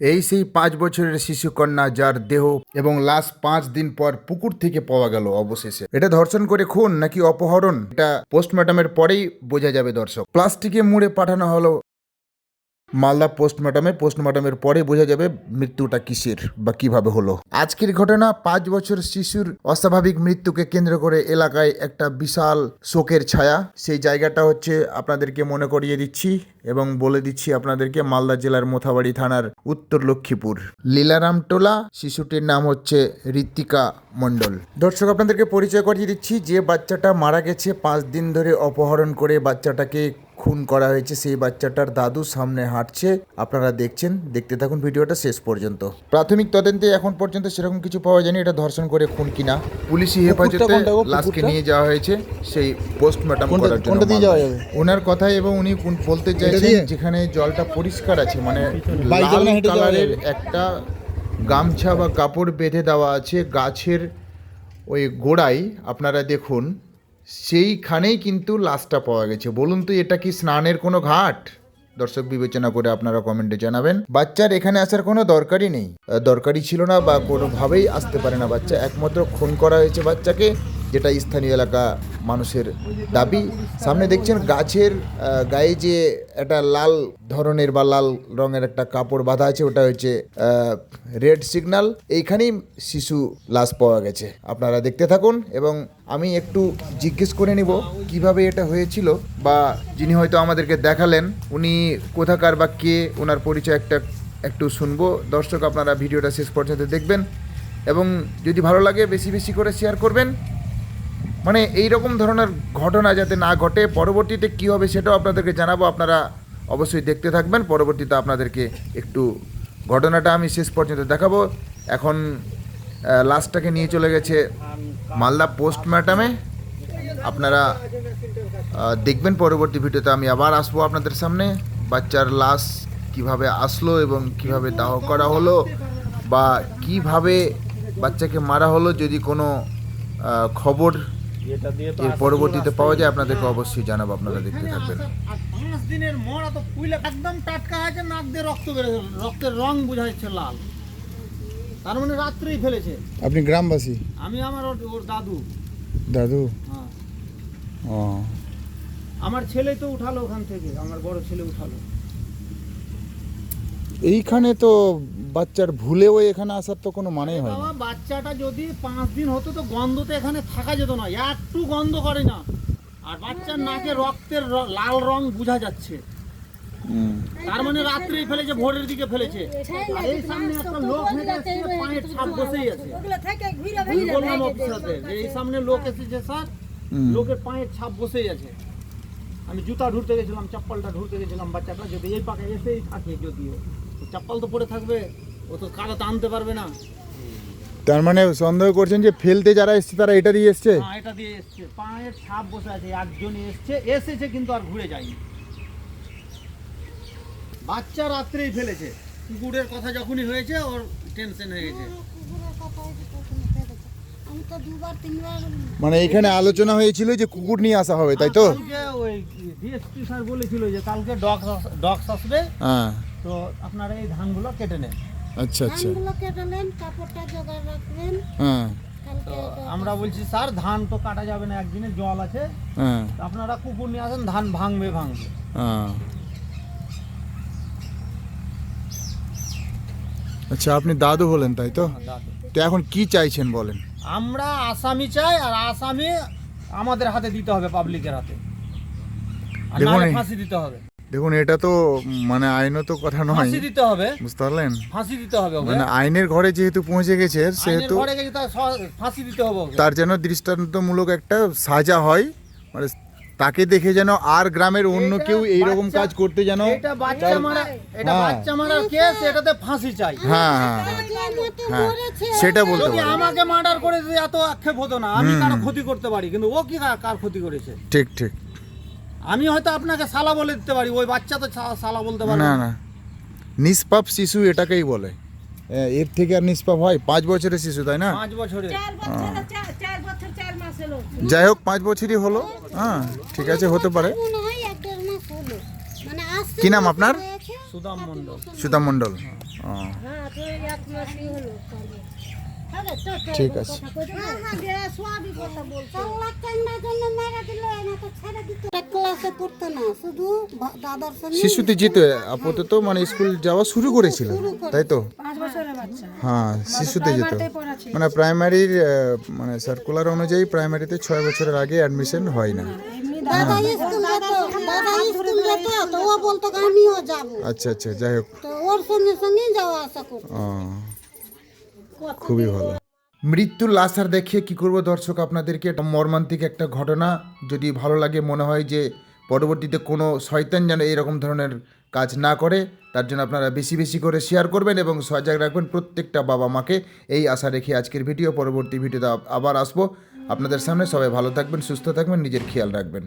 এই সেই পাঁচ বছরের শিশুকন্যা যার দেহ এবং লাশ পাঁচ দিন পর পুকুর থেকে পাওয়া গেল অবশেষে। এটা ধর্ষণ করে খুন নাকি অপহরণ? এটা পোস্টমর্টমের পরেই বোঝা যাবে দর্শক। প্লাস্টিকে মুড়ে পাঠানো হলো মালদা পোস্টমর্টমে পোস্টমর্টমের পরে বোঝা যাবে মৃত্যুটা কিসের বা কীভাবে হলো। আজকের ঘটনা, পাঁচ বছর শিশুর অস্বাভাবিক মৃত্যুকে কেন্দ্র করে এলাকায় একটা বিশাল শোকের ছায়া। সেই জায়গাটা হচ্ছে আপনাদেরকে মনে করিয়ে দিচ্ছি এবং বলে দিচ্ছি আপনাদেরকে, মালদা জেলার মোথাবাড়ি থানার উত্তর লক্ষ্মীপুর। লীলারাম টোলা, শিশুটির নাম হচ্ছে ঋত্বিকা মণ্ডল। দর্শক, আপনাদেরকে পরিচয় করিয়ে দিচ্ছি, যে বাচ্চাটা মারা গেছে পাঁচ দিন ধরে অপহরণ করে বাচ্চাটাকে খুন করা হয়েছে সেই বাচ্চাটার দাদু সামনে হাঁটছে। আপনারা দেখছেন দেখতে থাকুন ভিডিওটা শেষ পর্যন্ত। প্রাথমিক তদন্তে এখন পর্যন্ত সেরকম কিছু পাওয়া যায়নি এটা ধর্ষণ করে খুন কিনা। পুলিশি হেফাজতে লাশকে নিয়ে যাওয়া হয়েছে সেই পোস্টমর্টম করার জন্য? ওনার কথাই এবং উনি কোন- বলতে চাইছেন যেখানে জলটা পরিষ্কার আছে মানে লাল কালারের একটা গামছা বা কাপড় বেঁধে দেওয়া আছে গাছের ওই গোড়ায়। আপনারা দেখুন সেইখানেই কিন্তু লাশটা পাওয়া গেছে। বলুন তো, এটা কি স্নানের কোনো ঘাট? দর্শক, বিবেচনা করে আপনারা কমেন্টে জানাবেন। বাচ্চার এখানে আসার কোনো দরকারই নেই। দরকারই ছিল না বা কোনোভাবেই আসতে পারে না বাচ্চা। একমাত্র খুন করা হয়েছে বাচ্চাকে। যেটা স্থানীয় এলাকা মানুষের দাবি। সামনে দেখছেন গাছের গায়ে যে একটা লাল ধরনের বা লাল রঙের একটা কাপড় বাঁধা আছে, ওটা হচ্ছে রেড সিগন্যাল। এইখানেই শিশু লাশ পাওয়া গেছে। আপনারা দেখতে থাকুন এবং আমি একটু জিজ্ঞেস করে নিব কীভাবে এটা হয়েছিল বা যিনি হয়তো আমাদেরকে দেখালেন, উনি কোথাকার বা কে ওনার পরিচয় একটা, একটু শুনব। দর্শক, আপনারা ভিডিওটা শেষ পর্যন্ত দেখবেন এবং যদি ভালো লাগে বেশি বেশি করে শেয়ার করবেন। মানে এই রকম ধরনের ঘটনা যাতে না ঘটে, পরবর্তীতে কী হবে সেটাও আপনাদেরকে জানাব। আপনারা অবশ্যই দেখতে থাকবেন। পরবর্তীতে আপনাদেরকে একটু ঘটনাটা আমি শেষ পর্যন্ত দেখাবো। এখন লাশটাকে নিয়ে চলে গেছে মালদা পোস্টমর্টমে আপনারা দেখবেন পরবর্তী ভিডিওতে। আমি আবার আসব আপনাদের সামনে। বাচ্চার লাশ কীভাবে আসলো এবং কীভাবে দাহ করা হলো বা কীভাবে বাচ্চাকে মারা হলো যদি কোনো খবর এর পরবর্তীতে পাওয়া যায় আপনাদেরকে অবশ্যই জানাব আপনারা দেখতে থাকবেন। পাঁচ দিনের মরা তো পুইলে একদম টাটকা আছে নাক দিয়ে রক্ত বেরোছে রক্তের রং বোঝাচ্ছে লাল। তার মানে রাত্রেই ফেলেছে। আপনি গ্রামবাসী? আমি আমার ওর ওর দাদু। দাদু? হ্যাঁ। ও। আমার ছেলে তো উঠালো ওখান থেকে আমার বড় ছেলে উঠালো। এইখানে তো বাচ্চার ভুলেও এখানে আসার তো কোনো মানেই হয় না বাচ্চাটা যদি পাঁচ দিন হতো তো গন্ধ তো এখানে থাকা যেত না একটু গন্ধ করে না। আর বাচ্চার নাকে রক্তের লাল রং বোঝা যাচ্ছে। তার মানে রাত্রেই ফেলেছে ভোরের দিকে ফেলেছে। এই সামনে একটা লোক পায়ের ছাপ বসেই আছে। আমি বললাম অফিসারকে যে এই সামনে লোক এসেছে স্যার লোকের পায়ের ছাপ বসেই আছে। আমি জুতা ঢুরতে গেছিলাম চপ্পলটা ঢুরতে গেছিলাম বাচ্চাটা যদি এই পাকে এসেই থাকে যদিও। চপ্পল তো পরে থাকবে ও তো কাদাতে আনতে পারবে না। তার মানে সন্দেহ করছেন যে ফেলতে যারা এসছে তারা এটা দিয়ে এসছে? পা এটা দিয়ে এসছে। পায়ের ছাপ বসে আছে একজন এসছে এসেছে কিন্তু আর ঘুরে যায়নি। বাচ্চা রাত্রেই ফেলেছে। কুকুরের কথা যখনই হয়েছে ওর টেনশন হয়ে গেছে। মানে এখানে আলোচনা হয়েছিল যে কুকুর নিয়ে আসা হবে তাই তো? ওই ডিএসপি স্যার বলেছিল যে কালকে ডগ ডগস আসবে। হ্যাঁ। তো আপনারা এই ধানগুলো কেটে নেন। আচ্ছা আচ্ছা। ধানগুলো কেটে নেন কাপড়টা জোগাড় রাখবেন। হ্যাঁ। তো আমরা বলছি স্যার ধান তো কাটা যাবে না একদিনে জল আছে। হ্যাঁ। আপনারা কুকুর নিয়ে আসেন ধান ভাঙবে ভাঙবে। হ্যাঁ। আচ্ছা আপনি দাদু হলেন তাই তো? দাদু। তো এখন কি চাইছেন বলেন? আমরা আসামি চাই আর আসামি আমাদের হাতে দিতে হবে পাবলিকের হাতে। আর নাহলে ফাঁসি দিতে হবে। দেখুন এটা তো মানে আইনত কথা নয়। ফাঁসি দিতে হবে। বুঝতে পারলেন? ফাঁসি দিতে হবে মানে আইনের ঘরে যেহেতু পৌঁছে গেছে সেহেতু ফাঁসি দিতে হবে তার যেন দৃষ্টান্তমূলক একটা সাজা হয় মানে তাকে দেখে যেন আর গ্রামের অন্য কেউ এইরকম বাচ্চা- কাজ করতে যেন এটা বাচ্চা মারা এটা হ্যাঁ। বাচ্চা মারার কেস এটাতে ফাঁসি চাই। হ্যাঁ হ্যাঁ হ্যাঁ, হ্যাঁ সেটা বলতে পারেন। আমাকে মার্ডার করে এত আক্ষেপ হতো না। আমি কারও ক্ষতি করতে পারি কিন্তু ও কি কার ক্ষতি করেছে? ঠিক ঠিক। আমি হয়তো আপনাকে সালা বলে দিতে পারি ওই বাচ্চা তো সা- সালা বলতে পারে না না। না। নিষ্পাপ শিশু এটাকেই বলে। এর থেকে আর নিষ্পাপ হয় পাঁচ বছরের শিশু তাই না? পাঁচ বছরে হলো। যাই হোক পাঁচ বছরই হলো। হ্যাঁ ঠিক আছে হতে পারে। মনে হয় মানে কি নাম আপনার? সুদাম মণ্ডল। সুদাম মণ্ডল। হ্যাঁ। ঠিক আছে। হ্যাঁ, হ্যাঁ, যে সবই কথা বলছে। আল্লাহ কান্নার জন্য মেরে দিল, এনা তো ছেড়ে দিত। একটা ক্লাসে পড়তো না, শুধু ভা- দাদার সঙ্গে শিশুতে জিতে আপাতত মানে স্কুল যাওয়া শুরু করেছিল তাই তো? হ্যাঁ শিশুতে যেত মানে প্রাইমারির মানে সার্কুলার অনুযায়ী প্রাইমারিতে ছয় বছরের আগে অ্যাডমিশন হয় না। দাদা স্কুল যেত দাদা স্কুল যেত তো ও বলতো আমিও যাব। আচ্ছা আচ্ছা যাই হোক। ওর সঙ্গে সঙ্গে যাওয়া আসা খুবই ভালো। মৃত্যুর লাশ আর দেখিয়ে কি করব দর্শক আপনাদেরকে? মর্মান্তিক একটা ঘটনা। যদি ভালো লাগে, মনে হয় যে পরবর্তীতে কোনো শয়তান যেন এরকম ধরনের কাজ না করে, তার জন্য আপনারা বেশি বেশি করে শেয়ার করবেন এবং সজাগ রাখবেন প্রত্যেকটা বাবা মাকে। এই আশা রেখে আজকের ভিডিও, পরবর্তী ভিডিওতে আবার আসব। আপনাদের সামনে সবাই ভালো থাকবেন, সুস্থ থাকবেন, নিজের খেয়াল রাখবেন।